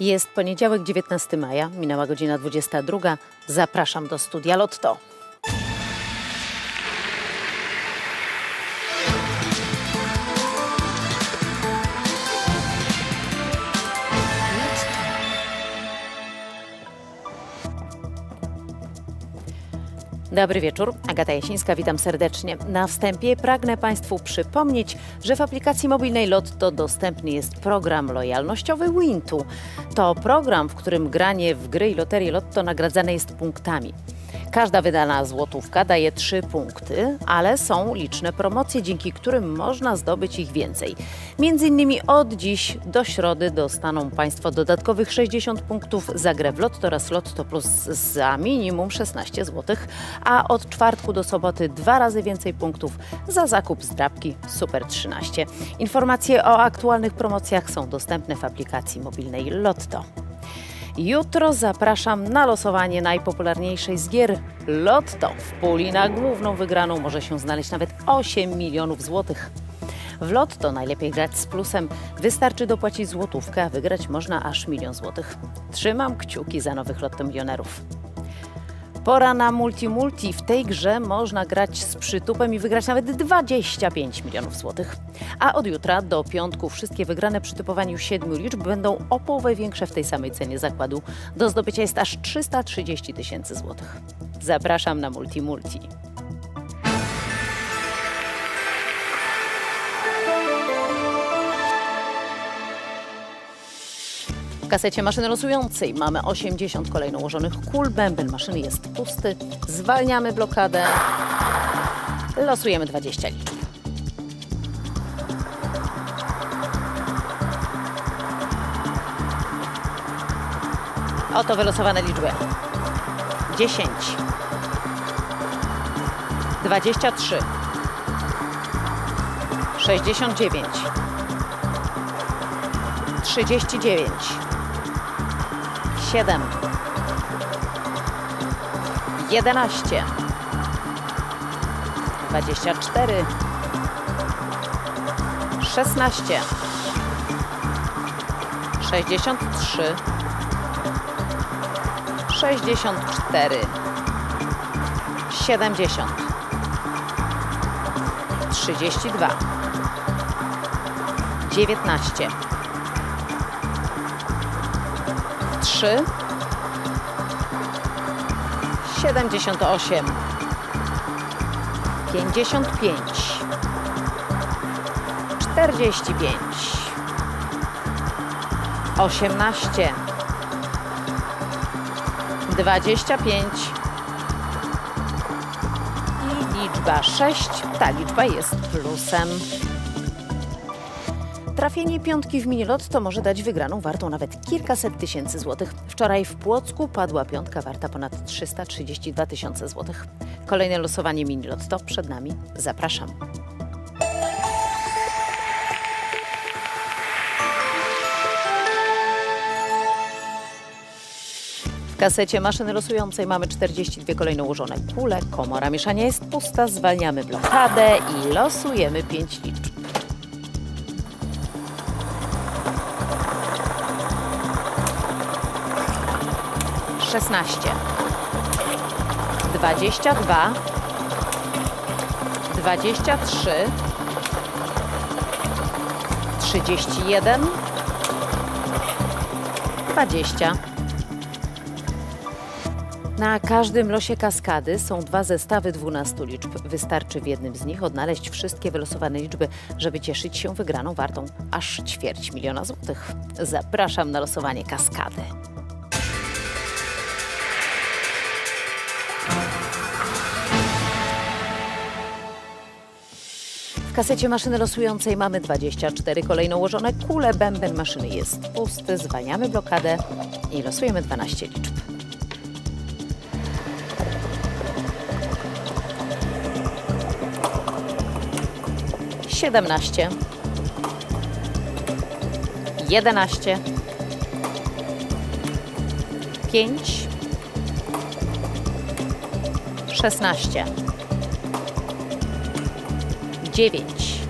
Jest poniedziałek, 19 maja, minęła godzina 22. Zapraszam do studia Lotto. Dobry wieczór, Agata Jasińska, witam serdecznie. Na wstępie pragnę Państwu przypomnieć, że w aplikacji mobilnej Lotto dostępny jest program lojalnościowy Wintu. To program, w którym granie w gry i loterie Lotto nagradzane jest punktami. Każda wydana złotówka daje 3 punkty, ale są liczne promocje, dzięki którym można zdobyć ich więcej. Między innymi od dziś do środy dostaną Państwo dodatkowych 60 punktów za grę w Lotto oraz Lotto Plus za minimum 16 zł, a od czwartku do soboty dwa razy więcej punktów za zakup zdrabki Super 13. Informacje o aktualnych promocjach są dostępne w aplikacji mobilnej Lotto. Jutro zapraszam na losowanie najpopularniejszej z gier Lotto. W puli na główną wygraną może się znaleźć nawet 8 milionów złotych. W Lotto najlepiej grać z plusem. Wystarczy dopłacić złotówkę, a wygrać można aż milion złotych. Trzymam kciuki za nowych Lotto milionerów. Pora na multi-multi. W tej grze można grać z przytupem i wygrać nawet 25 milionów złotych. A od jutra do piątku wszystkie wygrane przy typowaniu siedmiu liczb będą o połowę większe w tej samej cenie zakładu. Do zdobycia jest aż 330 tysięcy złotych. Zapraszam na multi-multi. W kasecie maszyny losującej mamy 80 kolejno ułożonych kul. Bęben maszyny jest pusty. Zwalniamy blokadę. Losujemy 20 liczb. Oto wylosowane liczby. 10 23 69 39 7 11 24 16 63 64 70 32 19 3 78 55 45 18 25 i liczba 6. Ta liczba jest plusem. Trafienie piątki w minilotto może dać wygraną wartą nawet kilkaset tysięcy złotych. Wczoraj w Płocku padła piątka warta ponad 332 tysiące złotych. Kolejne losowanie minilotto przed nami. Zapraszam. W kasecie maszyny losującej mamy 42 kolejno ułożone kule. Komora mieszania jest pusta. Zwalniamy blokadę i losujemy 5 liczb. 16 22 23 31 20 Na każdym losie kaskady są dwa zestawy 12 liczb. Wystarczy w jednym z nich odnaleźć wszystkie wylosowane liczby, żeby cieszyć się wygraną wartą aż ćwierć miliona złotych. Zapraszam na losowanie kaskady. Kasecie maszyny losującej mamy 24 kolejno ułożone kule. Bęben maszyny jest pusty. Zwalniamy blokadę i losujemy 12 liczb. 17 11 5 16 9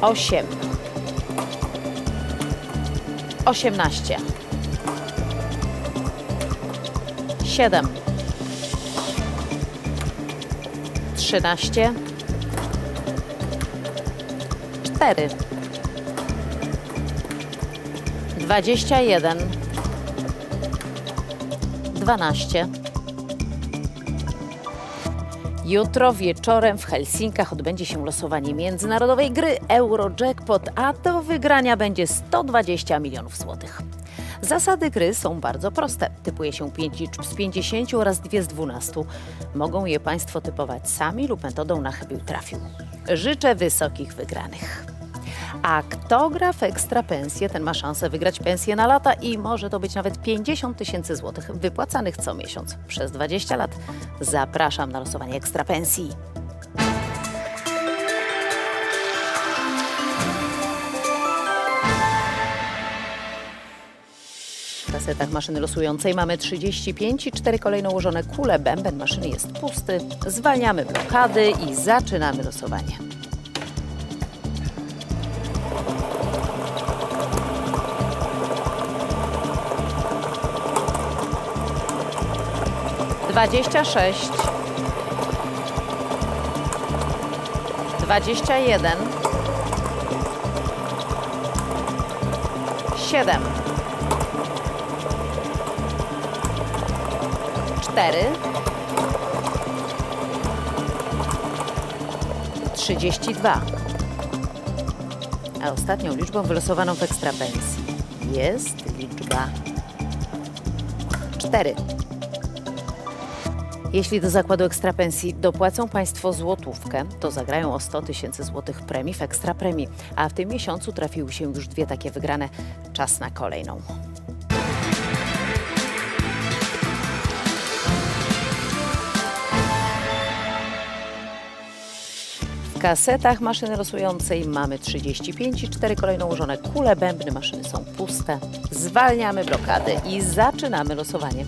8 osiemnaście, siedem, trzynaście, cztery, dwadzieścia jeden, dwanaście. Jutro wieczorem w Helsinkach odbędzie się losowanie międzynarodowej gry Eurojackpot, a do wygrania będzie 120 milionów złotych. Zasady gry są bardzo proste. Typuje się 5 liczb z 50 oraz 2 z 12. Mogą je Państwo typować sami lub metodą na chybił trafił. Życzę wysokich wygranych. A kto gra w ekstra pensję, ten ma szansę wygrać pensję na lata i może to być nawet 50 tysięcy złotych wypłacanych co miesiąc przez 20 lat. Zapraszam na losowanie ekstra pensji. Kasetach maszyny losującej mamy 35 i 4 kolejno ułożone kule. Bęben maszyny jest pusty. Zwalniamy blokady i zaczynamy losowanie. Dwadzieścia sześć, dwadzieścia jeden, siedem, cztery, trzydzieści dwa. A ostatnią liczbą wylosowaną w ekstrapensji jest liczba cztery. Jeśli do zakładu ekstrapensji dopłacą Państwo złotówkę, to zagrają o 100 tysięcy złotych premii w ekstra premii, a w tym miesiącu trafiły się już dwie takie wygrane. Czas na kolejną. W kasetach maszyny losującej mamy 35 i 4 kolejno ułożone kule. Bębny maszyny są puste. Zwalniamy blokady i zaczynamy losowanie.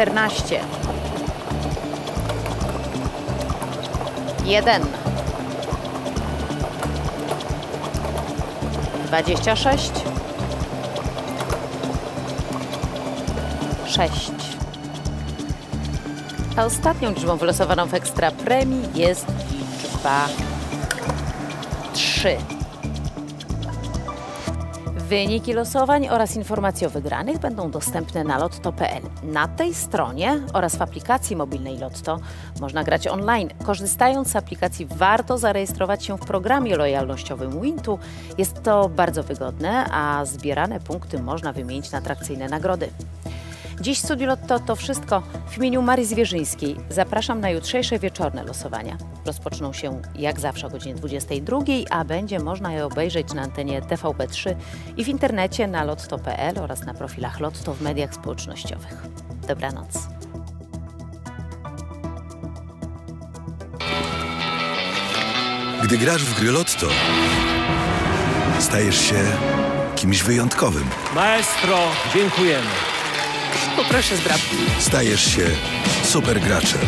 Czternaście, jeden, dwadzieścia sześć, sześć. A ostatnią liczbą wylosowaną w ekstra premii jest liczba trzy. Wyniki losowań oraz informacje o wygranych będą dostępne na lotto.pl. Na tej stronie oraz w aplikacji mobilnej Lotto można grać online. Korzystając z aplikacji warto zarejestrować się w programie lojalnościowym Wintu. Jest to bardzo wygodne, a zbierane punkty można wymienić na atrakcyjne nagrody. Dziś w Studiu Lotto to wszystko. W imieniu Marii Zwierzyńskiej zapraszam na jutrzejsze wieczorne losowania. Rozpoczną się jak zawsze o godzinie 22, a będzie można je obejrzeć na antenie TVP3 i w internecie na lotto.pl oraz na profilach Lotto w mediach społecznościowych. Dobranoc. Gdy grasz w gry Lotto, stajesz się kimś wyjątkowym. Maestro, dziękujemy. Poproszę z. Stajesz się supergraczem.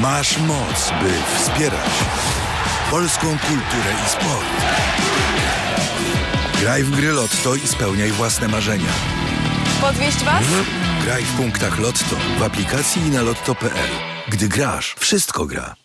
Masz moc, by wspierać polską kulturę i sport. Graj w gry Lotto i spełniaj własne marzenia. Podwieźć was? Graj w punktach Lotto, w aplikacji i na lotto.pl. Gdy grasz, wszystko gra.